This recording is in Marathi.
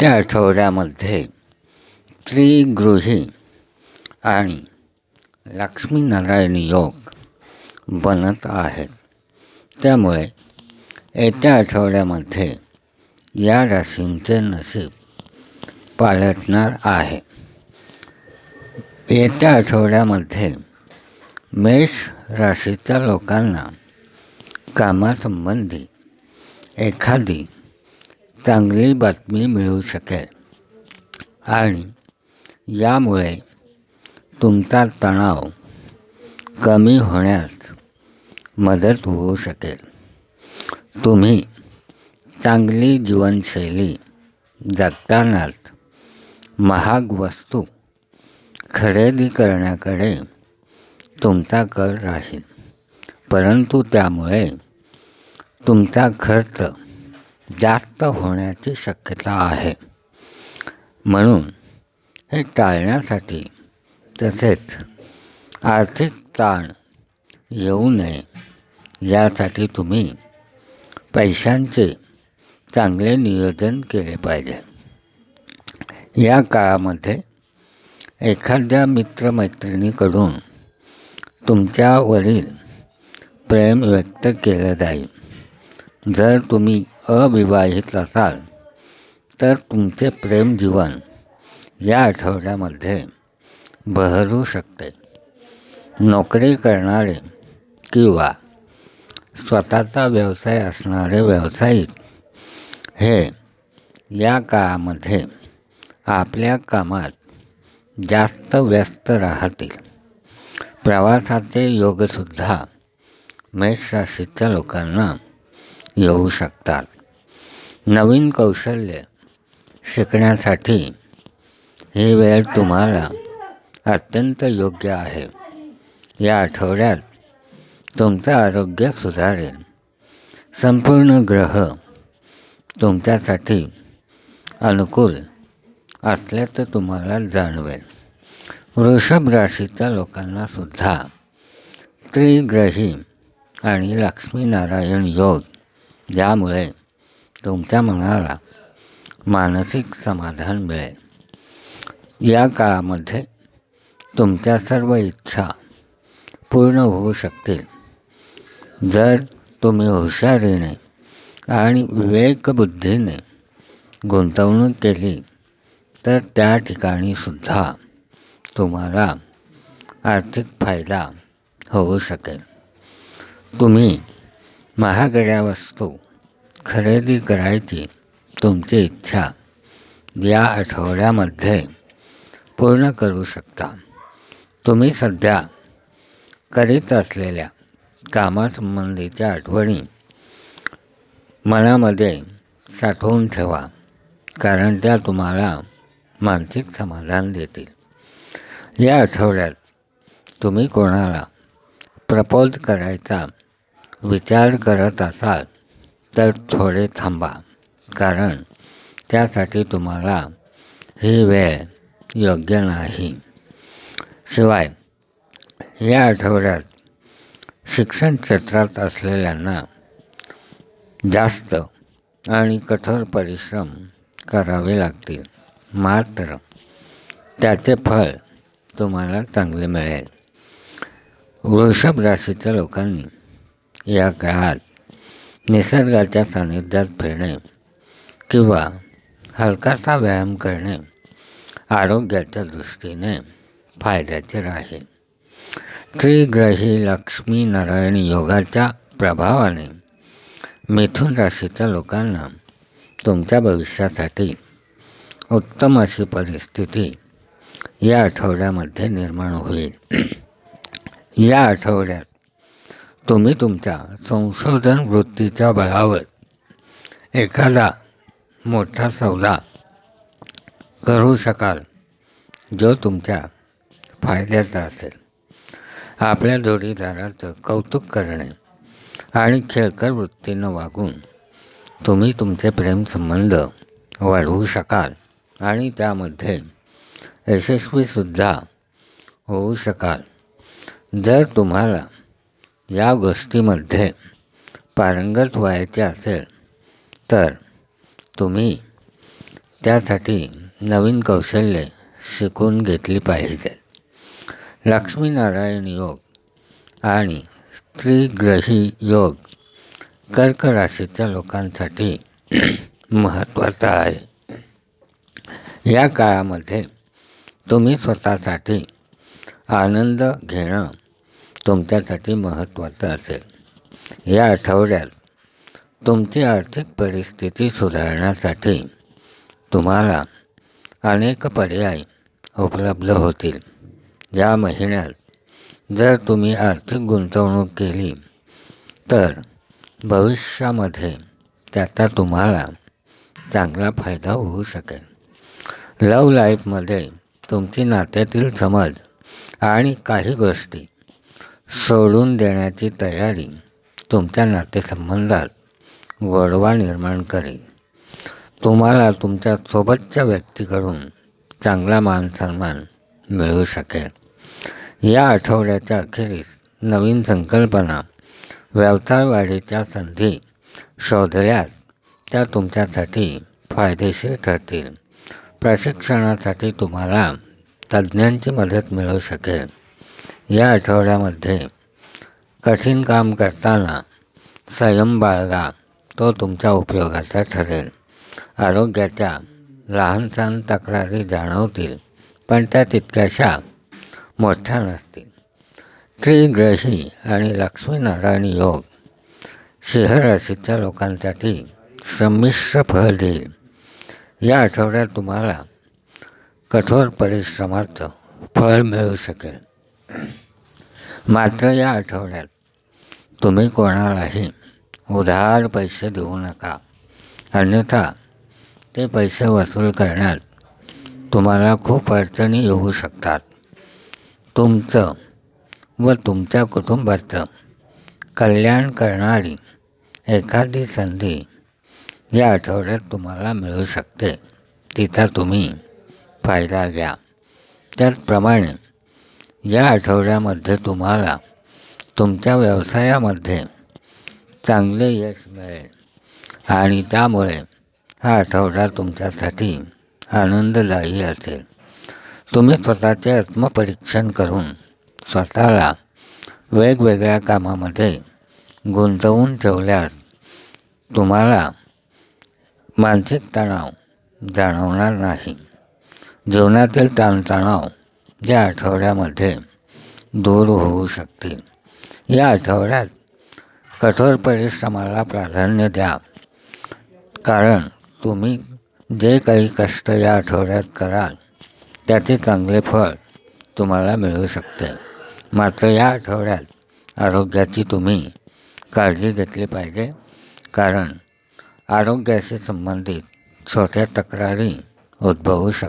त्या आठवड्यामध्ये त्रिगृही आणि लक्ष्मीनारायण योग बनत आहेत. त्यामुळे येत्या आठवड्यामध्ये या राशींचे नशीब पालटणार आहे. येत्या आठवड्यामध्ये मेष राशीच्या लोकांना कामासंबंधी एखादी चांगली बातमी मिळू शकेल. आणि यामुळे तुमचा तणाव कमी होण्यास मदत होऊ शकेल. तुम्ही चांगली जीवनशैली जगतानाच महाग वस्तू खरेदी करण्याकडे तुमचा कल राहील. परंतु त्यामुळे तुमचा खर्च जास्त होण्याची शक्यता आहे. म्हणून हे टाळण्यासाठी तसेच आर्थिक ताण येऊ नये. यासाठी तुम्ही पैशांचे चांगले नियोजन केले पाहिजे. या काळामध्ये एखाद्या मित्रमैत्रिणीकडून तुमच्यावरील प्रेम व्यक्त केलं जाईल. जर तुम्ही अविवाहित असाल तर तुमचे प्रेम जीवन या आठवड्यामध्ये बहरू शकते. नोकरी करणारे किंवा स्वतःचा व्यवसाय असणारे व्यावसायिक हे या काळामध्ये आपल्या कामात जास्त व्यस्त राहतील. प्रवासाचे योगसुद्धा मेष राशीच्या लोकांना येऊ शकतात. नवीन कौशल्य शिकण्यासाठी ही वेळ तुम्हाला अत्यंत योग्य आहे. या आठवड्यात तुमचं आरोग्य सुधारेल. संपूर्ण ग्रह तुमच्यासाठी अनुकूल असल्याचं तुम्हाला जाणवेल. वृषभ राशीच्या लोकांना सुद्धा त्रिग्रही आणि लक्ष्मीनारायण योग ज्यामुळे तुमच्या मनाला मानसिक समाधान मिळेल या काळामध्ये तुमच्या सर्व इच्छा पूर्ण होऊ शकतील. जर तुम्ही हुशारीने आणि विवेकबुद्धीने गुंतवणूक केली तर त्या ठिकाणी सुद्धा तुम्हाला आर्थिक फायदा होऊ शकेल. तुम्ही महागड्या वस्तू खरेदी करायची तुमची इच्छा या आठवड्यामध्ये पूर्ण करू शकता. तुम्ही सध्या करीत असलेल्या कामासंबंधीच्या आठवणी मनामध्ये साठवून ठेवा कारण त्या तुम्हाला मानसिक समाधान देतील. या आठवड्यात तुम्ही कोणाला प्रपोज करायचा विचार करत असाल तर थोडे थांबा कारण त्यासाठी तुम्हाला ही वेळ योग्य नाही. शिवाय या आठवड्यात शिक्षण क्षेत्रात असलेल्यांना जास्त आणि कठोर परिश्रम करावे लागतील. मात्र त्याचे फळ तुम्हाला चांगले मिळेल. वृषभ राशीच्या लोकांनी या काळात निसर्गाच्या सानिध्यात फिरणे किंवा हलकासा व्यायाम करणे आरोग्याच्या दृष्टीने फायद्याचे राहील. त्रिग्रही लक्ष्मी नारायण योगाच्या प्रभावाने मिथुन राशीच्या लोकांना तुमच्या भविष्यासाठी उत्तम अशी परिस्थिती या आठवड्यामध्ये निर्माण होईल. या आठवड्यात तुम्ही तुमच्या संशोधन वृत्तीच्या बळावर एखादा मोठा सौदा करू शकाल जो तुमच्या फायद्याचा असेल. आपल्या जोडीदाराचं कौतुक करणे आणि खेळकर वृत्तीनं वागून तुम्ही तुमचे प्रेमसंबंध वाढवू शकाल आणि त्यामध्ये यशस्वीसुद्धा होऊ शकाल. जर तुम्हाला या गोष्टीमध्ये पारंगत व्हायचे असेल तर तुम्ही त्यासाठी नवीन कौशल्ये शिकून घेतली पाहिजेत. लक्ष्मीनारायण योग आणि त्रिग्रही योग कर्क राशीच्या लोकांसाठी महत्त्वाचा आहे. या काळामध्ये तुम्ही स्वतःसाठी आनंद घेणं तुमच्यासाठी महत्त्वाचं असेल. या आठवड्यात तुमची आर्थिक परिस्थिती सुधारण्यासाठी तुम्हाला अनेक पर्याय उपलब्ध होतील. या महिन्यात जर तुम्ही आर्थिक गुंतवणूक केली तर भविष्यामध्ये त्याचा तुम्हाला चांगला फायदा होऊ शकेल. लव लाईफमध्ये तुमची नात्यातील समज आणि काही गोष्टी सोडून देण्याची तयारी तुमच्या नातेसंबंधात गोडवा निर्माण करेल तुम्हाला तुमच्या सोबतच्या व्यक्तीकडून चांगला मानसन्मान मिळू शकेल. या आठवड्याच्या अखेरीस नवीन संकल्पना व्यवसाय वाढीच्या संधी शोधल्यास त्या तुमच्यासाठी फायदेशीर ठरतील. प्रशिक्षणासाठी तुम्हाला तज्ज्ञांची मदत मिळू शकेल. या आठवड्यामध्ये कठीण काम करताना संयम बाळगा तो तुमच्या उपयोगाचा ठरेल. आरोग्याच्या लहान सहान तक्रारी जाणवतील पण त्या तितक्याशा मोठ्या नसतील. त्रिग्रही आणि लक्ष्मीनारायण योग सिंह राशीच्या लोकांसाठी संमिश्र फळ देईल. या आठवड्यात तुम्हाला कठोर परिश्रमाचं फळ मिळू शकेल. मात्र या आठवड्यात तुम्ही कोणालाही उधार पैसे देऊ नका. अन्यथा ते पैसे वसूल करण्यात तुम्हाला खूप अडचणी येऊ शकतात. तुमचं व तुमच्या कुटुंबाचं कल्याण करणारी एखादी संधी या आठवड्यात तुम्हाला मिळू शकते. तिचा तुम्ही फायदा घ्या. त्याचप्रमाणे या आठवड्यामध्ये तुम्हाला तुमच्या व्यवसायामध्ये चांगले यश मिळेल. आणि त्यामुळे हा आठवडा तुमच्यासाठी आनंददायी असेल. तुम्ही स्वतःचे आत्मपरीक्षण करून स्वतःला वेगवेगळ्या कामामध्ये गुंतवून ठेवल्यास तुम्हाला मानसिक तणाव जाणवणार नाही. जीवनातील ताणतणाव या आठवड्यामध्ये दूर होऊ शकतील. या आठवड्यात कठोर परिश्रमाला प्राधान्य द्या. कारण तुम्ही जे काही कष्ट या आठवड्यात कराल त्याचे चांगले फळ तुम्हाला मिळू शकते. मात्र या आठवड्यात आरोग्याची तुम्ही काळजी घेतली पाहिजे कारण आरोग्याशी संबंधित छोट्या तक्रारी उद्भवू शकतात